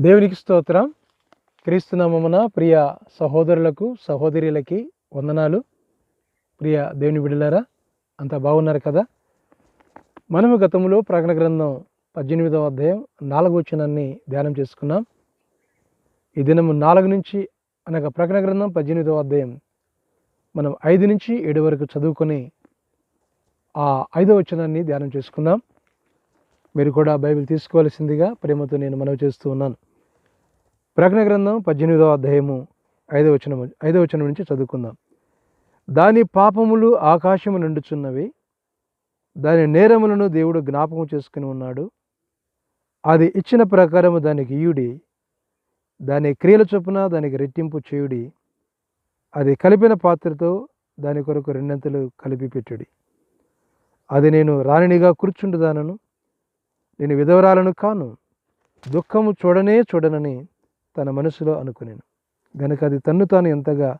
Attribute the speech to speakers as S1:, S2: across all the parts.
S1: దేవునికి స్తోత్రం. క్రీస్తునామమున ప్రియ సహోదరులకు సహోదరులకి వందనాలు. ప్రియ దేవుని బిడ్డలారా అంత బాగున్నారు కదా? మనము గతంలో ప్రకటన గ్రంథం పద్దెనిమిదవ అధ్యాయం నాలుగు వచనాన్ని ధ్యానం చేసుకున్నాం. ఈ దినము నాలుగు నుంచి అనగా ప్రకటన గ్రంథం పద్దెనిమిదవ అధ్యాయం మనం ఐదు నుంచి ఏడు వరకు చదువుకొని ఆ ఐదవ వచనాన్ని ధ్యానం చేసుకుందాం మీరు కూడా బైబిల్ తీసుకోవాల్సిందిగా ప్రేమతో నేను మనవి చేస్తూ ఉన్నాను. ప్రకటన గ్రంథం పద్దెనిమిదవ అధ్యాయము ఐదవ వచనం ఐదవ వచనం నుంచి చదువుకుందాం. దాని పాపములు ఆకాశము నిండుచున్నవి దాని నేరములను దేవుడు జ్ఞాపకం చేసుకుని ఉన్నాడు. అది ఇచ్చిన ప్రకారము దానికి ఇయుడి దాని క్రియల చొప్పున దానికి రెట్టింపు చేయుడి అది కలిపిన పాత్రతో దాని కొరకు రెండంతలు కలిపి పెట్టుడి. అది నేను రాణినిగా కూర్చుండుదానను నేను విధవరాలను కాను దుఃఖము చూడనే చూడనని తన మనసులో అనుకునేను. గనుక అది తన్ను తాను ఎంతగా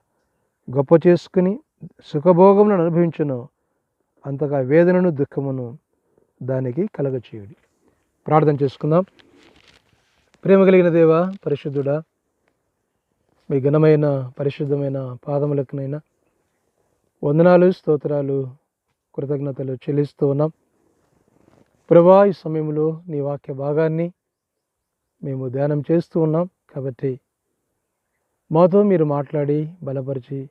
S1: గొప్ప చేసుకుని సుఖభోగములను అనుభవించునో అంతగా వేదనను దుఃఖమును దానికి కలగచేయుడి. ప్రార్థన చేసుకుందాం. ప్రేమ కలిగిన దేవ పరిశుద్ధుడా మీ ఘనమైన పరిశుద్ధమైన పాదములకునైనా వందనాలు స్తోత్రాలు కృతజ్ఞతలు చెల్లిస్తూ ఉన్నాం. ప్రభా ఈ సమయంలో నీ వాక్య భాగాన్ని మేము ధ్యానం చేస్తూ ఉన్నాం కాబట్టి మాతో మీరు మాట్లాడి బలపరిచి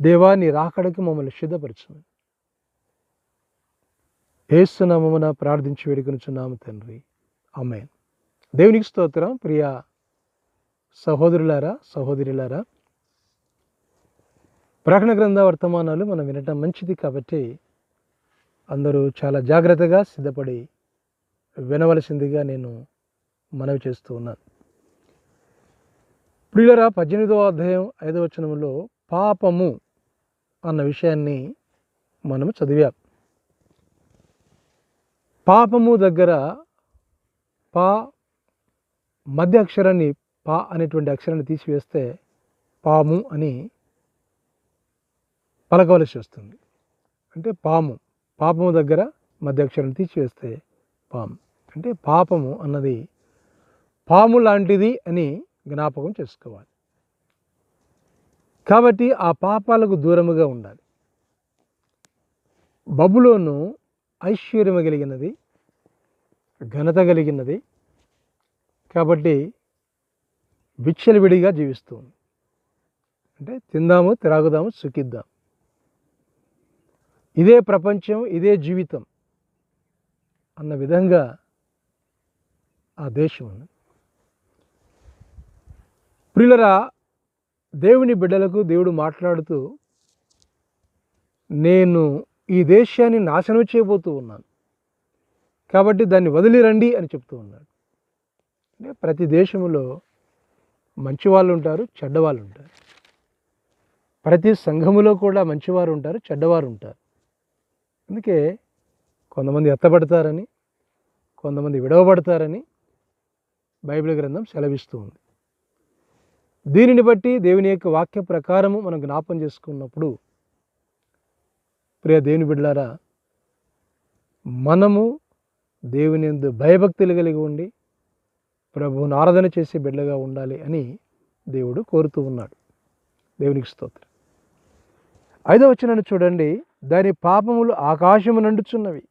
S1: దేవా నీ రాకడకు మమ్మల్ని సిద్ధపరచమని ఏస్తున్నామమున ప్రార్థించి వేడుకొనుచున్నాము తండ్రి. అమ్మే దేవునికి స్తోత్రం. ప్రియ సహోదరులారా సహోదరులారా ప్రకటన గ్రంథ వర్తమానాలు మనం వినటం మంచిది కాబట్టి అందరూ చాలా జాగ్రత్తగా సిద్ధపడి వినవలసిందిగా నేను మనవి చేస్తూ ఉన్నాను. ప్రియులరా పద్దెనిమిదవ అధ్యాయం ఐదవ వచనంలో పాపము అన్న విషయాన్ని మనము చదివాం. పాపము దగ్గర పా మధ్య అక్షరాన్ని పా అనేటువంటి అక్షరాన్ని తీసివేస్తే పాము అని పలకవలసి వస్తుంది. అంటే పాము పాపము దగ్గర మధ్య అక్షరాన్ని తీసివేస్తే పాము. అంటే పాపము అన్నది పాము లాంటిది అని జ్ఞాపకం చేసుకోవాలి. కాబట్టి ఆ పాపాలకు దూరముగా ఉండాలి. బబులోను ఐశ్వర్యము కలిగినది ఘనత కలిగినది. కాబట్టి విచ్చలవిడిగా జీవిస్తుంది అంటే తిందాము త్రాగుదాము సుఖిద్దాం ఇదే ప్రపంచం ఇదే జీవితం అన్న విధంగా ఆ దేశం ఉంది దేవుని బిడ్డలకు దేవుడు మాట్లాడుతూ నేను ఈ దేశాన్ని నాశనం చేయబోతూ ఉన్నాను. కాబట్టి దాన్ని వదిలిరండి అని చెప్తూ ఉన్నాడు. అంటే ప్రతి దేశంలో మంచి వాళ్ళు ఉంటారు చెడ్డవాళ్ళు ఉంటారు. ప్రతి సంఘములో కూడా మంచివారు ఉంటారు చెడ్డవారు ఉంటారు. అందుకే కొంతమంది ఎత్తబడతారని కొంతమంది విడవబడతారని బైబిల్ గ్రంథం సెలవిస్తూ ఉంది. దీనిని బట్టి దేవుని యొక్క వాక్య ప్రకారము మనం జ్ఞాపం చేసుకున్నప్పుడు ప్రియ దేవుని బిడ్డలారా మనము దేవుని ఎందు భయభక్తులు కలిగి ఉండి ప్రభువును ఆరాధన చేసే బిడ్డగా ఉండాలి అని దేవుడు కోరుతూ ఉన్నాడు. దేవునికి స్తోత్రం. ఐదో వచ్చినను చూడండి. దాని పాపములు ఆకాశము నండుచున్నవి.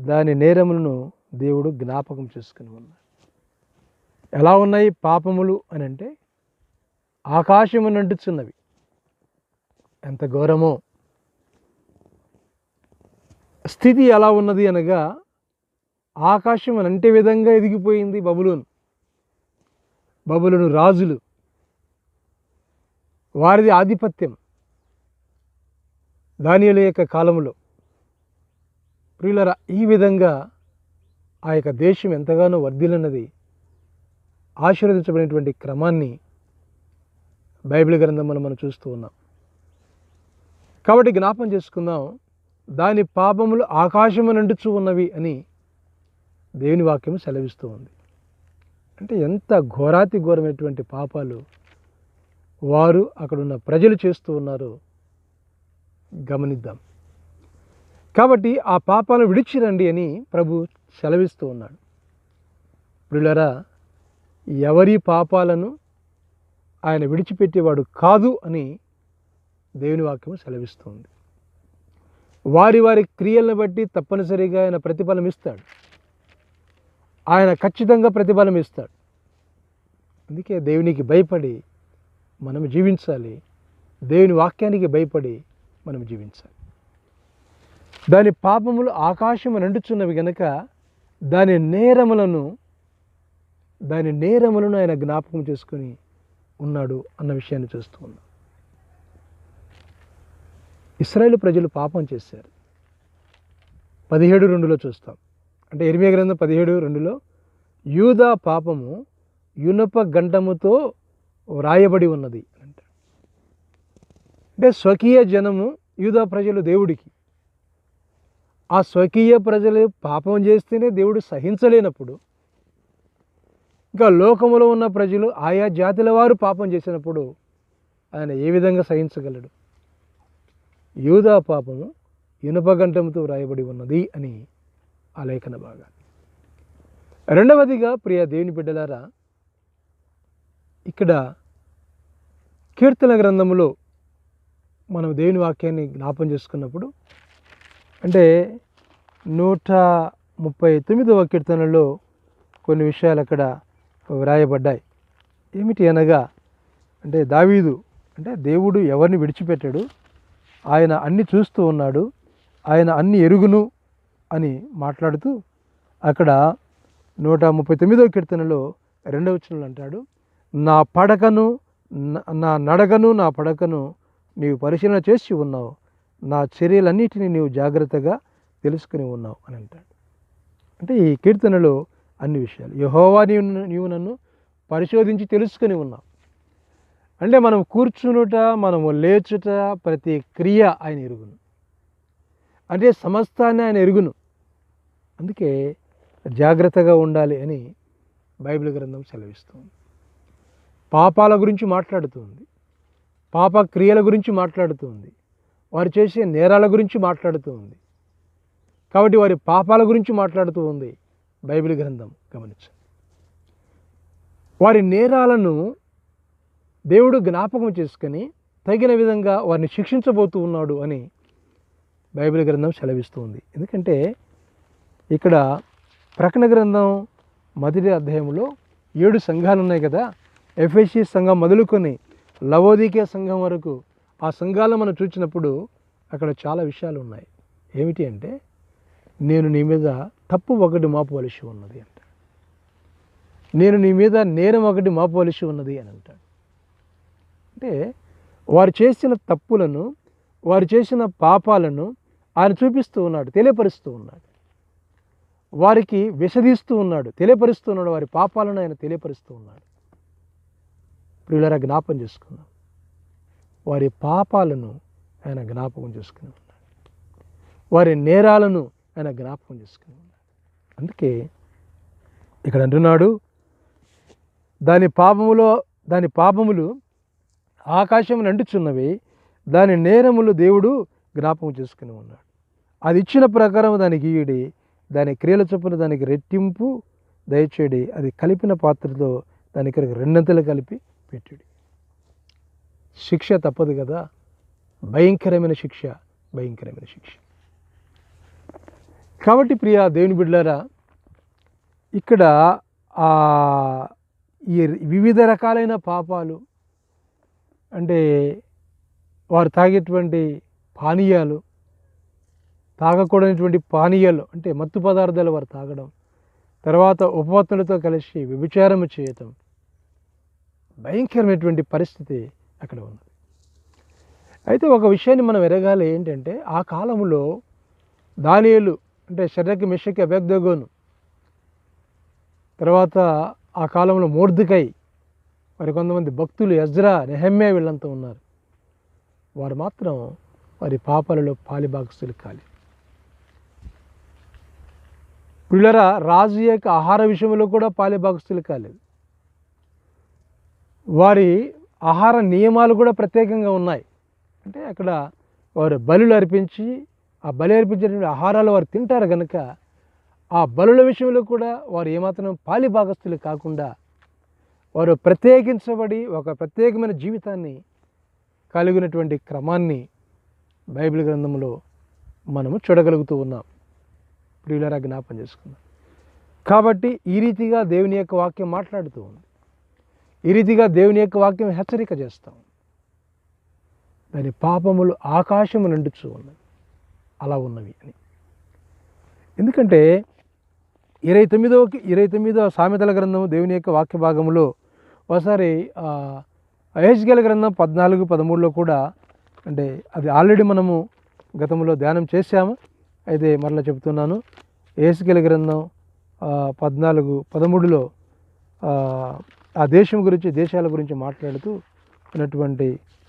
S1: దాని నేరములను దేవుడు జ్ఞాపకం చేసుకుని ఉన్నాడు. ఎలా ఉన్నాయి పాపములు అని అంటే ఆకాశము నంటుచున్నవి. ఎంత ఘోరమో. స్థితి ఎలా ఉన్నది అనగా ఆకాశం అంటే విధంగా ఎదిగిపోయింది బబులోను. బబులను రాజులు. వారిది ఆధిపత్యం. దానియుల యొక్క కాలంలో ప్రియులరా ఈ విధంగా ఆ యొక్క దేశం ఎంతగానో వర్ధిలన్నది ఆశీర్వదించబడినటువంటి క్రమాన్ని బైబిల్ గ్రంథంలో మనం చూస్తూ ఉన్నాం. కాబట్టి జ్ఞాపం చేసుకుందాం దాని పాపములు ఆకాశము నండుచు ఉన్నవి అని దేవుని వాక్యం సెలవిస్తూ ఉంది. అంటే ఎంత ఘోరాతి ఘోరమైనటువంటి పాపాలు వారు అక్కడున్న ప్రజలు చేస్తూ ఉన్నారో గమనిద్దాం. కాబట్టి ఆ పాపాలను విడిచిరండి అని ప్రభు సెలవిస్తూ ఉన్నాడు. ప్రియులరా ఎవరి పాపాలను ఆయన విడిచిపెట్టేవాడు కాదు అని దేవుని వాక్యం సెలవిస్తుంది. వారి వారి క్రియలను బట్టి తప్పనిసరిగా ఆయన ప్రతిఫలం ఇస్తాడు. ఆయన ఖచ్చితంగా ప్రతిఫలం ఇస్తాడు. అందుకే దేవునికి భయపడి మనం జీవించాలి. దేవుని వాక్యానికి భయపడి మనం జీవించాలి. దాని పాపములు ఆకాశము నిండుచున్నవి గనక దాని నేరములను దాని నేరములను ఆయన జ్ఞాపకం చేసుకొని ఉన్నాడు అన్న విషయాన్ని చూస్తూ ఉన్నాం. ఇస్రాయేల్ ప్రజలు పాపం చేశారు. పదిహేడు రెండులో చూస్తాం. అంటే ఎనిమిది గ్రంథం పదిహేడు రెండులో యూదా పాపము యునప గంటముతో వ్రాయబడి ఉన్నది అని అంటే స్వకీయ జనము యూదా ప్రజలు దేవుడికి. ఆ స్వకీయ ప్రజలు పాపం చేస్తేనే దేవుడు సహించలేనప్పుడు ఇంకా లోకములో ఉన్న ప్రజలు ఆయా జాతుల వారు పాపం చేసినప్పుడు ఆయన ఏ విధంగా సహించగలడు? యూదా పాపము ఇనుపగంఠంతో వ్రాయబడి ఉన్నది అని ఆ లేఖన భాగా రెండవదిగా ప్రియ దేవుని బిడ్డలారా ఇక్కడ కీర్తన గ్రంథములో మనం దేవుని వాక్యాన్ని జ్ఞాపం చేసుకున్నప్పుడు అంటే నూట ముప్పై తొమ్మిదవ కీర్తనలో కొన్ని విషయాలు అక్కడ వ్రాయబడ్డాయి. ఏమిటి అనగా అంటే దావీదు అంటే దేవుడు ఎవరిని విడిచిపెట్టాడు? ఆయన అన్ని చూస్తూ ఉన్నాడు ఆయన అన్ని ఎరుగును అని మాట్లాడుతూ అక్కడ నూట ముప్పై తొమ్మిదో కీర్తనలో రెండవ చిన్నలు అంటాడు నా పడకను నా- నా నడకను నా పడకను నీవు పరిశీలన చేసి ఉన్నావు. నా చర్యలన్నిటిని నీవు జాగ్రత్తగా తెలుసుకుని ఉన్నావు అని అంటాడు. అంటే ఈ కీర్తనలో అన్ని విషయాలు. యహోవా నీవు నీవు నన్ను పరిశోధించి తెలుసుకుని ఉన్నావు. అంటే మనం కూర్చునుట మనము లేచుట ప్రతి క్రియ ఆయన ఎరుగును. అంటే సమస్తాన్ని ఆయన ఎరుగును. అందుకే జాగ్రత్తగా ఉండాలి అని బైబిల్ గ్రంథం సెలవిస్తుంది. పాపాల గురించి మాట్లాడుతుంది. పాప క్రియల గురించి మాట్లాడుతుంది. వారు చేసే నేరాల గురించి మాట్లాడుతూ ఉంది కాబట్టి వారి పాపాల గురించి మాట్లాడుతూ ఉంది బైబిల్ గ్రంథం గమనించండి వారి నేరాలను దేవుడు జ్ఞాపకం చేసుకొని తగిన విధంగా వారిని శిక్షించబోతూ ఉన్నాడు అని బైబిల్ గ్రంథం సెలవిస్తుంది. ఎందుకంటే ఇక్కడ ప్రకటన గ్రంథం మొదటి అధ్యాయంలో ఏడు సంఘాలు ఉన్నాయి కదా ఎఫ్ఎస్సి సంఘం మొదలుకొని లవోదికే సంఘం వరకు ఆ సంఘాలను మనం చూసినప్పుడు అక్కడ చాలా విషయాలు ఉన్నాయి. ఏమిటి అంటే నేను నీ మీద తప్పు ఒకటి మాపవలసి ఉన్నది అంట నేను నీ మీద నేరం ఒకటి మాపవలసి ఉన్నది అని అంటాడు. అంటే వారు చేసిన తప్పులను వారు చేసిన పాపాలను ఆయన చూపిస్తూ ఉన్నాడు తెలియపరుస్తూ ఉన్నాడు. వారికి విషదీస్తూ ఉన్నాడు తెలియపరుస్తూ ఉన్నాడు వారి పాపాలను ఆయన తెలియపరుస్తూ ఉన్నాడు. ప్రియులరా జ్ఞాపం చేసుకున్నాం వారి పాపాలను ఆయన జ్ఞాపకం చేసుకుని ఉన్నాడు. వారి నేరాలను ఆయన జ్ఞాపకం చేసుకుని అందుకే ఇక్కడ అంటున్నాడు దాని పాపములో దాని పాపములు ఆకాశం నండుచున్నవి దాని నేరములు దేవుడు జ్ఞాపకం చేసుకుని ఉన్నాడు. అది ఇచ్చిన ప్రకారం దానికి ఈయుడి దాని క్రియల చొప్పున దానికి రెట్టింపు దయచేడి అది కలిపిన పాత్రతో దానికి రెండంతలు కలిపి పెట్టుడి. శిక్ష తప్పదు కదా? భయంకరమైన శిక్ష భయంకరమైన శిక్ష. కాబట్టి ప్రియ దేవుని బిడ్డలారా ఇక్కడ ఈ వివిధ రకాలైన పాపాలు అంటే వారు తాగేటువంటి పానీయాలు తాగకూడనటువంటి పానీయాలు అంటే మత్తు పదార్థాలు వారు తాగడం తర్వాత ఉపవత్తులతో కలిసి వ్యభిచారం చేయటం భయంకరమైనటువంటి పరిస్థితి అక్కడ ఉన్నది. అయితే ఒక విషయాన్ని మనం ఎరగాలి ఏంటంటే ఆ కాలంలో దానియలు అంటే శరీరకి మిషక్కి అభ్యర్థగోను తర్వాత ఆ కాలంలో మూర్ధికై మరి కొంతమంది భక్తులు ఎజ్రా నెహమ్మే వీళ్ళంతా ఉన్నారు. వారు మాత్రం వారి పాపాలలో పాలిభాగస్తులు కాలి. పిల్లరా రాజు యొక్క ఆహార విషయంలో కూడా పాలిభాగస్తులు కాలేదు. వారి ఆహార నియమాలు కూడా ప్రత్యేకంగా ఉన్నాయి. అంటే అక్కడ వారు బలులు అర్పించి ఆ బలి అర్పించినటువంటి ఆహారాలు వారు తింటారు కనుక ఆ బలుల విషయంలో కూడా వారు ఏమాత్రం పాలి భాగస్థులు కాకుండా వారు ప్రత్యేకించబడి ఒక ప్రత్యేకమైన జీవితాన్ని కలిగినటువంటి క్రమాన్ని బైబిల్ గ్రంథంలో మనము చూడగలుగుతూ ఉన్నాం. ప్రియులరా జ్ఞాపం చేసుకుందాం. కాబట్టి ఈ రీతిగా దేవుని యొక్క వాక్యం మాట్లాడుతూ ఉంది. ఈ రీతిగా దేవుని యొక్క వాక్యం హెచ్చరిక చేస్తాం దాని పాపములు ఆకాశము నిండుచూ ఉన్నాయి అలా ఉన్నవి అని. ఎందుకంటే ఇరవై తొమ్మిదవ ఇరవై తొమ్మిదవ సామెతల గ్రంథం దేవుని యొక్క వాక్య భాగంలో ఒకసారి అహెచ్గల గ్రంథం పద్నాలుగు పదమూడులో కూడా అంటే అది ఆల్రెడీ మనము గతంలో ధ్యానం చేశాము. అయితే మరలా చెప్తున్నాను ఏసుకెల గ్రంథం పద్నాలుగు పదమూడులో ఆ దేశం గురించి దేశాల గురించి మాట్లాడుతూ ఉన్నటువంటి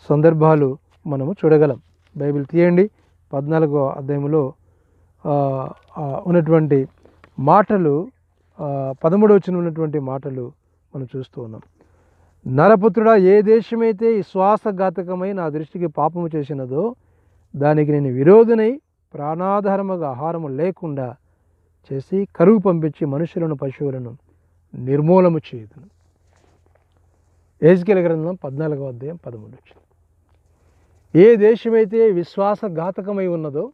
S1: సందర్భాలు మనము చూడగలం. బైబిల్ తీయండి. పద్నాలుగో అధ్యాయంలో ఉన్నటువంటి మాటలు పదమూడు వచ్చిన ఉన్నటువంటి మాటలు మనం చూస్తూ ఉన్నాం. నరపుత్రుడా ఏ దేశమైతే ఈ శ్వాసఘాతకమై నా దృష్టికి పాపము చేసినదో దానికి నేను విరోధనై ప్రాణాధారముగా ఆహారము లేకుండా చేసి కరువు పంపించి మనుషులను పశువులను నిర్మూలము చేయుదును. ఏజ్కెల గ్రంథం పద్నాలుగో అధ్యాయం పదమూడు వచ్చింది ఏ దేశమైతే విశ్వాసఘాతకమై ఉన్నదో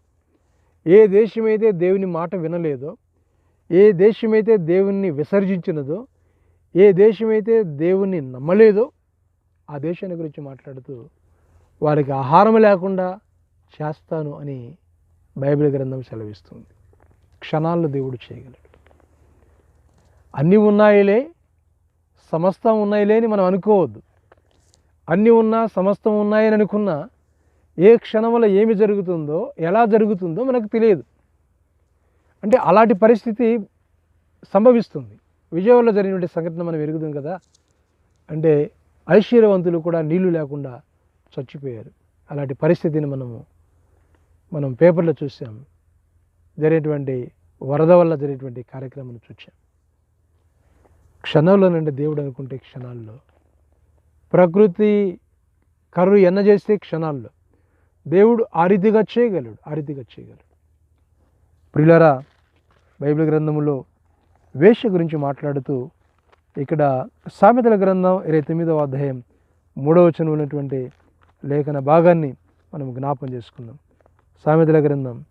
S1: ఏ దేశమైతే దేవుని మాట వినలేదో ఏ దేశమైతే దేవుణ్ణి విసర్జించినదో ఏ దేశమైతే దేవుణ్ణి నమ్మలేదో ఆ దేశాన్ని గురించి మాట్లాడుతూ వారికి ఆహారం లేకుండా చేస్తాను అని బైబిల్ గ్రంథం సెలవిస్తుంది. క్షణాల్లో దేవుడు చేయగలడు. అన్నీ ఉన్నాయిలే సమస్తం ఉన్నాయిలే అని మనం అనుకోవద్దు. అన్నీ ఉన్నా సమస్తం ఉన్నాయని అనుకున్నా ఏ క్షణంలో ఏమి జరుగుతుందో ఎలా జరుగుతుందో మనకు తెలియదు. అంటే అలాంటి పరిస్థితి సంభవిస్తుంది. విజయవాడలో జరిగినటువంటి సంఘటన మనం ఎరుగుదాం కదా. అంటే ఐశ్వర్యవంతులు కూడా నీళ్ళు లేకుండా చచ్చిపోయారు. అలాంటి పరిస్థితిని మనము మనం పేపర్లో చూసాం. జరిగేటువంటి వరద వల్ల జరిగేటువంటి కార్యక్రమం చూసాం. క్షణంలోనండి దేవుడు అనుకుంటే క్షణాల్లో. ప్రకృతి కర్రు ఎన్న చేస్తే క్షణాల్లో. దేవుడు ఆ రీతిగా చేయగలడు ఆ రీతిగా చేయగలడు. ప్రియులరా బైబిల్ గ్రంథంలో వేష గురించి మాట్లాడుతూ ఇక్కడ సామెతల గ్రంథం ఇరవై తొమ్మిదవ అధ్యాయం మూడవ వచనం ఉన్నటువంటి లేఖన భాగాన్ని మనం జ్ఞాపం చేసుకుందాం. సామెతల గ్రంథం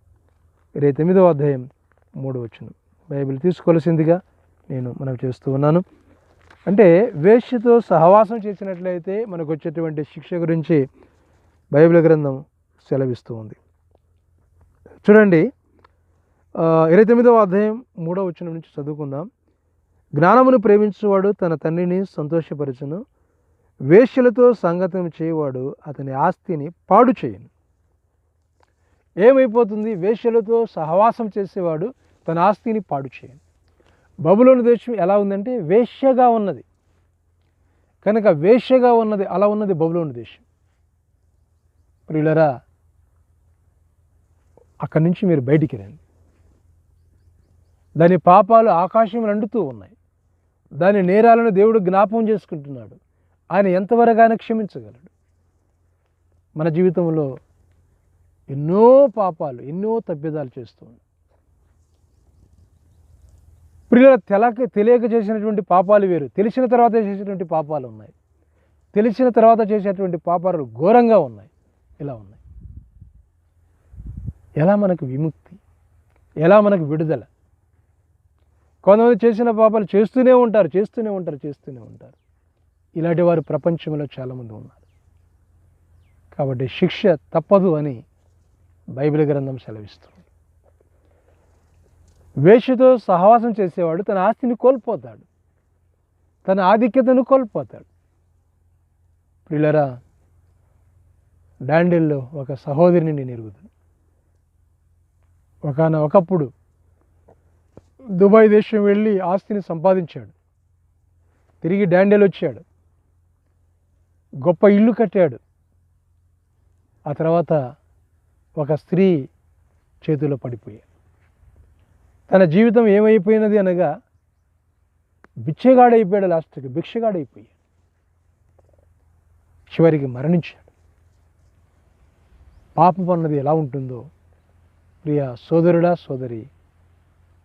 S1: ఇరవై తొమ్మిదవ అధ్యాయం మూడవ వచనం. బైబిల్ తీసుకోవాల్సిందిగా నేను మనం చేస్తూ ఉన్నాను. అంటే వేష్యతో సహవాసం చేసినట్లయితే మనకు వచ్చేటువంటి శిక్ష గురించి బైబిల్ గ్రంథం సెలవిస్తూ ఉంది. చూడండి ఇరవై తొమ్మిదవ అధ్యాయం మూడవ వచ్చిన నుంచి చదువుకుందాం. జ్ఞానమును ప్రేమించువాడు తన తండ్రిని సంతోషపరచును. వేశ్యలతో సంగతం చేయవాడు అతని ఆస్తిని పాడు చేయను. ఏమైపోతుంది? వేశ్యలతో సహవాసం చేసేవాడు తన ఆస్తిని పాడు చేయను. బబులోని దేశం ఎలా ఉందంటే వేశ్యగా ఉన్నది. కనుక వేశ్యగా ఉన్నది అలా ఉన్నది బబులోని దేశం. ప్రియులరా అక్కడి నుంచి మీరు బయటికి రండి. దాని పాపాలు ఆకాశం అండుతూ ఉన్నాయి. దాని నేరాలను దేవుడు జ్ఞాపం చేసుకుంటున్నాడు. ఆయన ఎంతవరకు ఆయన క్షమించగలడు. మన జీవితంలో ఎన్నో పాపాలు ఎన్నో తప్పిదాలు చేస్తూ ఉన్నాయి. ప్రియుల తెలక తెలియక చేసినటువంటి పాపాలు వేరు. తెలిసిన తర్వాత చేసేటువంటి పాపాలు ఉన్నాయి. తెలిసిన తర్వాత చేసేటువంటి పాపాలు ఘోరంగా ఉన్నాయి. ఇలా ఉన్నాయి. ఎలా మనకు విముక్తి? ఎలా మనకు విడుదల? కొంతమంది చేసిన పాపాలు చేస్తూనే ఉంటారు చేస్తూనే ఉంటారు చేస్తూనే ఉంటారు. ఇలాంటి వారు ప్రపంచంలో చాలామంది ఉన్నారు. కాబట్టి శిక్ష తప్పదు అని బైబిల్ గ్రంథం సెలవిస్తుంది. వేషతో సహవాసం చేసేవాడు తన ఆస్తిని కోల్పోతాడు. తన ఆధిక్యతను కోల్పోతాడు. ప్రియులరా డాండిల్లో ఒక సహోదరిని నేను ఎరుగుతాను ఒకన ఒకప్పుడు దుబాయ్ దేశం వెళ్ళి ఆస్తిని సంపాదించాడు. తిరిగి డాండేల్ వచ్చాడు. గొప్ప ఇల్లు కట్టాడు. ఆ తర్వాత ఒక స్త్రీ చేతిలో పడిపోయాడు. తన జీవితం ఏమైపోయినది అనగా బిచ్చగాడైపోయాడు లాస్ట్కి భిక్షగాడైపోయాడు. చివరికి మరణించాడు. పాపం అన్నది ఎలా ఉంటుందో ప్రియ సోదరుడా సోదరి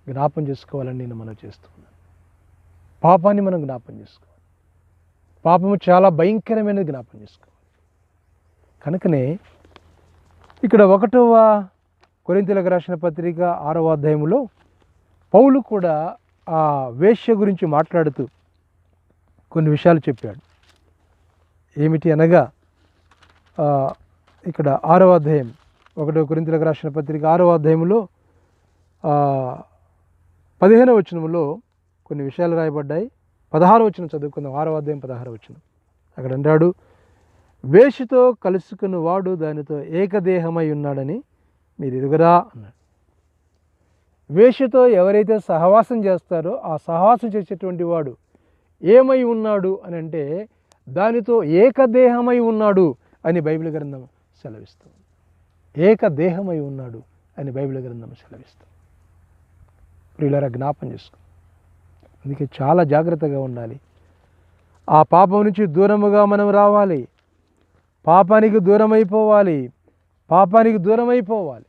S1: జ్ఞాపం చేసుకోవాలని నేను మనం చేస్తున్నాను. పాపాన్ని మనం జ్ఞాపం చేసుకోవాలి. పాపము చాలా భయంకరమైనది జ్ఞాపం చేసుకోవాలి. కనుకనే ఇక్కడ ఒకటవ కొరింతలకు రాసిన పత్రిక ఆరవ అధ్యాయంలో పౌలు కూడా ఆ వేశ్య గురించి మాట్లాడుతూ కొన్ని విషయాలు చెప్పాడు. ఏమిటి అనగా ఇక్కడ ఆరవ అధ్యాయం ఒకటో కురింతలకు రాసిన పత్రిక ఆరో అధ్యాయంలో పదిహేనవ కొన్ని విషయాలు రాయబడ్డాయి. పదహారు వచనం చదువుకుందాం. ఆరో అధ్యాయం పదహారు వచనం. అక్కడ అంటాడు వేషితో కలుసుకుని వాడు దానితో ఏకదేహమై ఉన్నాడని మీరు ఎరుగరా అన్నాడు. వేషితో ఎవరైతే సహవాసం చేస్తారో ఆ సహవాసం చేసేటువంటి వాడు ఏమై ఉన్నాడు అని అంటే దానితో ఏకదేహమై ఉన్నాడు అని బైబిల్ గ్రంథం సెలవిస్తుంది. ఏకదేహమై ఉన్నాడు అని బైబిల్ గ్రంథం సెలవిస్తుంది. ప్రియులరా జ్ఞాపం చేసుకో. అందుకే చాలా జాగ్రత్తగా ఉండాలి. ఆ పాపం నుంచి దూరముగా మనం రావాలి. పాపానికి దూరమైపోవాలి. పాపానికి దూరమైపోవాలి.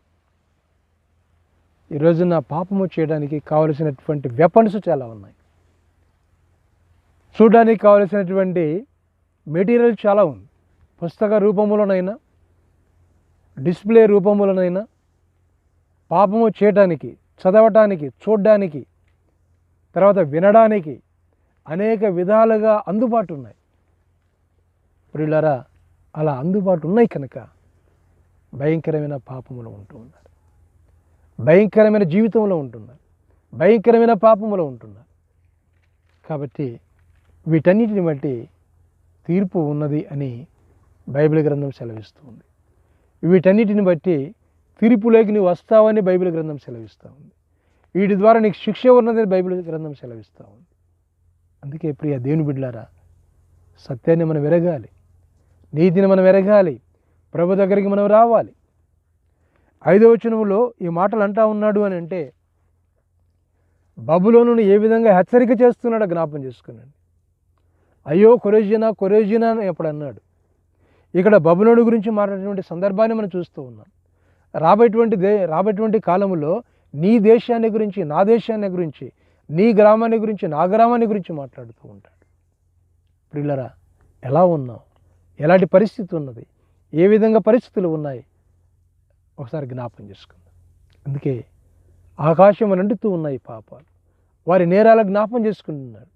S1: ఈరోజు నా పాపము చేయడానికి కావలసినటువంటి వెపన్స్ చాలా ఉన్నాయి. చూడడానికి కావలసినటువంటి మెటీరియల్ చాలా ఉంది. పుస్తక రూపంలోనైనా డిస్ప్లే రూపములనైనా పాపము చేయటానికి చదవటానికి చూడడానికి తర్వాత వినడానికి అనేక విధాలుగా అందుబాటు ఉన్నాయి. ప్రియులరా అలా అందుబాటు ఉన్నాయి కనుక భయంకరమైన పాపములో ఉంటూ ఉన్నారు. భయంకరమైన జీవితంలో ఉంటున్నారు. భయంకరమైన పాపములో ఉంటున్నారు. కాబట్టి వీటన్నిటిని బట్టి తీర్పు ఉన్నది అని బైబిల్ గ్రంథం సెలవిస్తుంది వీటన్నిటిని బట్టి తీర్పులోకి నువ్వు వస్తావని బైబిల్ గ్రంథం సెలవిస్తూ ఉంది. వీటి ద్వారా నీకు శిక్ష ఉన్నదని బైబిల్ గ్రంథం సెలవిస్తూ ఉంది. అందుకే ప్రియ దేవుని బిడ్డలారా సత్యాన్ని మనం ఎరగాలి నీతిని మనం ఎరగాలి ప్రభు దగ్గరికి మనం రావాలి. ఐదవ వచనములో ఈ మాటలు అంటా ఉన్నాడు అని అంటే బబులోను ఏ విధంగా హెచ్చరిక చేస్తున్నాడో జ్ఞాపం చేసుకున్నాడు అయ్యో కొరేజినా కొరేజినా అని ఎప్పుడన్నాడు ఇక్కడ బబులోను గురించి మాట్లాడేటువంటి సందర్భాన్ని మనం చూస్తూ ఉన్నాం. రాబోయేటువంటి దే రాబోయేటువంటి కాలంలో నీ దేశాన్ని గురించి నా దేశాన్ని గురించి నీ గ్రామాన్ని గురించి నా గ్రామాన్ని గురించి మాట్లాడుతూ ఉంటాడు. ప్రిల్లరా ఎలా ఉన్నావు? ఎలాంటి పరిస్థితి ఉన్నది? ఏ విధంగా పరిస్థితులు ఉన్నాయి? ఒకసారి జ్ఞాపం చేసుకుందాం. అందుకే ఆకాశం నండుతూ ఉన్నాయి పాపాలు. వారి నేరాల జ్ఞాపం చేసుకుంటున్నారు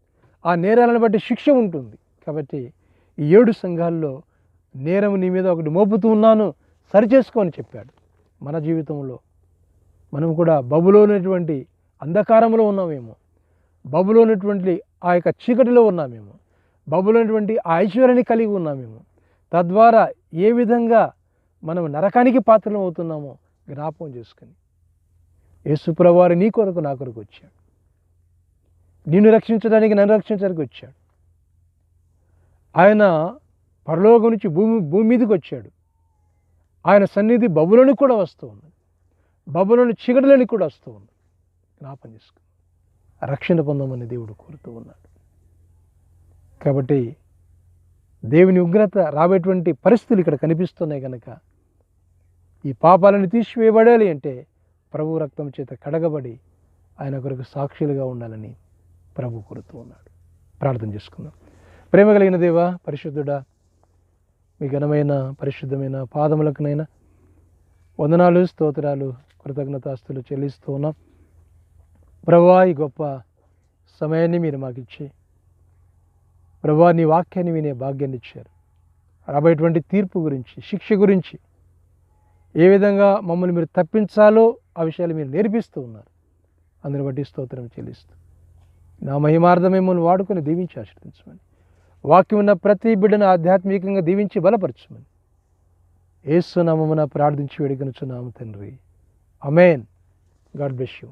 S1: ఆ నేరాలను బట్టి శిక్ష ఉంటుంది. కాబట్టి ఈ ఏడు సంఘాల్లో నేరం నీ మీద ఒకటి మోపుతూ ఉన్నాను సరిచేసుకోని చెప్పాడు. మన జీవితంలో మనం కూడా బబులో ఉన్నటువంటి అంధకారంలో ఉన్నామేమో. బబులో ఉన్నటువంటి ఆ యొక్క చీకటిలో ఉన్నామేమో. బబులో ఉన్నటువంటి ఆ ఐశ్వర్యాన్ని కలిగి ఉన్నామేమో. తద్వారా ఏ విధంగా మనం నరకానికి పాత్రలం అవుతున్నామో జ్ఞాపకం చేసుకుని యేసుప్రవారు నీ కొరకు నా కొరకు వచ్చాడు. నిన్ను రక్షించడానికి నన్ను రక్షించడానికి వచ్చాడు. ఆయన పరలోకం నుంచి భూమి భూమి మీదకి వచ్చాడు. ఆయన సన్నిధి బబులను కూడా వస్తూ ఉంది బబులను చీకటిలోని కూడా వస్తూ ఉంది జ్ఞాపం చేసుకుని రక్షణ పొందమని దేవుడు కోరుతూ ఉన్నాడు. కాబట్టి దేవుని ఉగ్రత రాబేటువంటి పరిస్థితులు ఇక్కడ కనిపిస్తున్నాయి కనుక ఈ పాపాలను తీసివేయబడాలి అంటే ప్రభు రక్తం చేత కడగబడి ఆయన కొరకు సాక్షులుగా ఉండాలని ప్రభు కోరుతూ ఉన్నాడు. ప్రార్థన చేసుకుందాం. ప్రేమ కలిగిన దేవ పరిశుద్ధుడా మీ ఘనమైన పరిశుద్ధమైన పాదములకునైనా వందనాలు స్తోత్రాలు కృతజ్ఞతాస్తులు చెల్లిస్తూ ఉన్నాం. ప్రభా ఈ గొప్ప సమయాన్ని మీరు మాకు ఇచ్చి ప్రభా నీ వాక్యాన్ని వినే భాగ్యాన్ని ఇచ్చారు. రాబోయేటువంటి తీర్పు గురించి శిక్ష గురించి ఏ విధంగా మమ్మల్ని మీరు తప్పించాలో ఆ విషయాలు మీరు నేర్పిస్తూ ఉన్నారు. అందుని బట్టి స్తోత్రం చెల్లిస్తూ. నా మహిమార్థం మిమ్మల్ని వాడుకొని దీవించి ఆశీర్దించమని వాక్యం ఉన్న ప్రతి బిడ్డను ఆధ్యాత్మికంగా దీవించి బలపరచమని. ఏసునామమున ప్రార్థించి వేడుకనుచున్నాము తండ్రి. Amen God bless you.